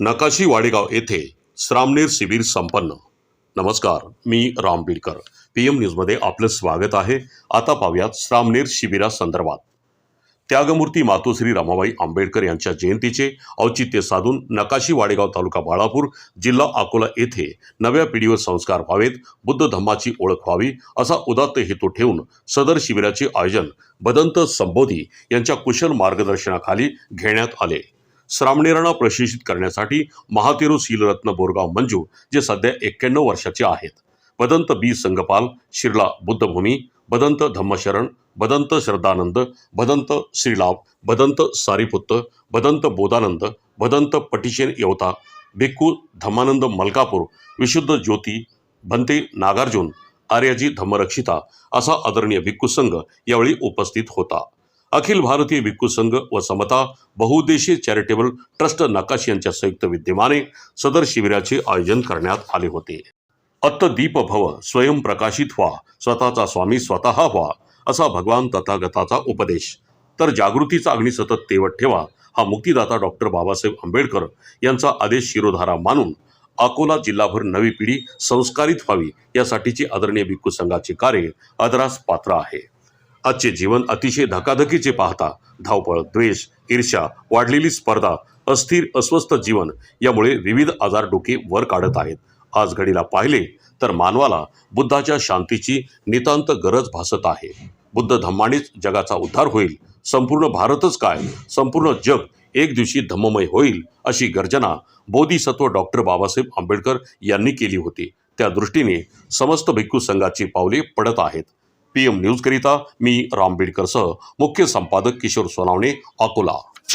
नकाशी वाडेगाव येथे श्रामनेर शिबिर संपन्न. नमस्कार मी राम बिडकर. पी एम न्यूजमध्ये आपलं स्वागत आहे. आता पाहूयात श्रामनेर शिबिरासंदर्भात. त्यागमूर्ती मातोश्री रमाबाई आंबेडकर यांच्या जयंतीचे औचित्य साधून नकाशी वाडेगाव तालुका बाळापूर जिल्हा अकोला येथे नव्या पिढीवर संस्कार व्हावेत बुद्ध धम्माची ओळख व्हावी असा उदात्त हेतू ठेवून सदर शिबिराचे आयोजन बदंत संबोधी यांच्या कुशल मार्गदर्शनाखाली घेण्यात आले. श्रामणेरांना प्रशिक्षित करण्यासाठी महातेरू सीलरत्न बोरगाव मंजू जे सध्या एक्क्याण्णव वर्षाचे आहेत. बदंत बी. संगपाल शिर्ला बुद्धभूमी बदंत धम्मशरण बदंत श्रद्धानंद बदंत श्रीलाभ बदंत सारीपुत्त बदंत बोधानंद बदंत पटिशेन येवता भिक्खू धम्मानंद मलकापूर विशुद्ध ज्योती भंते नागार्जुन आर्याजी धम्मरक्षिता असा आदरणीय भिक्खू संघ यावेळी उपस्थित होता. अखिल भारतीय भिक्खू संघ व समता बहुउद्देशीय चॅरिटेबल ट्रस्ट नकाश यांच्या संयुक्त विद्यमाने सदर शिबिराचे आयोजन करण्यात आले होते. अत्त दीप भव स्वयं प्रकाशित व्हा स्वतःचा स्वामी स्वतः व्हा असा भगवान तथागताचा उपदेश. तर जागृतीचा अग्नी सतत तेवत ठेवा हा मुक्तिदाता डॉक्टर बाबासाहेब आंबेडकर यांचा आदेश शिरोधारा मानून अकोला जिल्हाभर नवी पिढी संस्कारित व्हावी यासाठीचे आदरणीय भिक्खू संघाचे कार्य आदरास पात्र आहे. आजचे जीवन अतिशय धकाधकीचे पाहता. धावपळ द्वेष ईर्ष्या वाढलेली स्पर्धा अस्थिर अस्वस्थ जीवन यामुळे विविध आजार डोके वर काढत आहेत. आज घडीला पाहिले तर मानवाला बुद्धाच्या शांतीची नितांत गरज भासत आहे. बुद्ध धम्मानेच जगाचा उद्धार होईल. संपूर्ण भारतच काय? संपूर्ण जग एक दिवशी धम्ममय होईल अशी गर्जना बोधिसत्व डॉक्टर बाबासाहेब आंबेडकर यांनी केली होती. त्या दृष्टीने समस्त भिक्खू संघाची पावले पडत आहेत. पी एम न्यूजकरिता मी राम बिडकरसह मुख्य संपादक किशोर सोनावणे अकोला.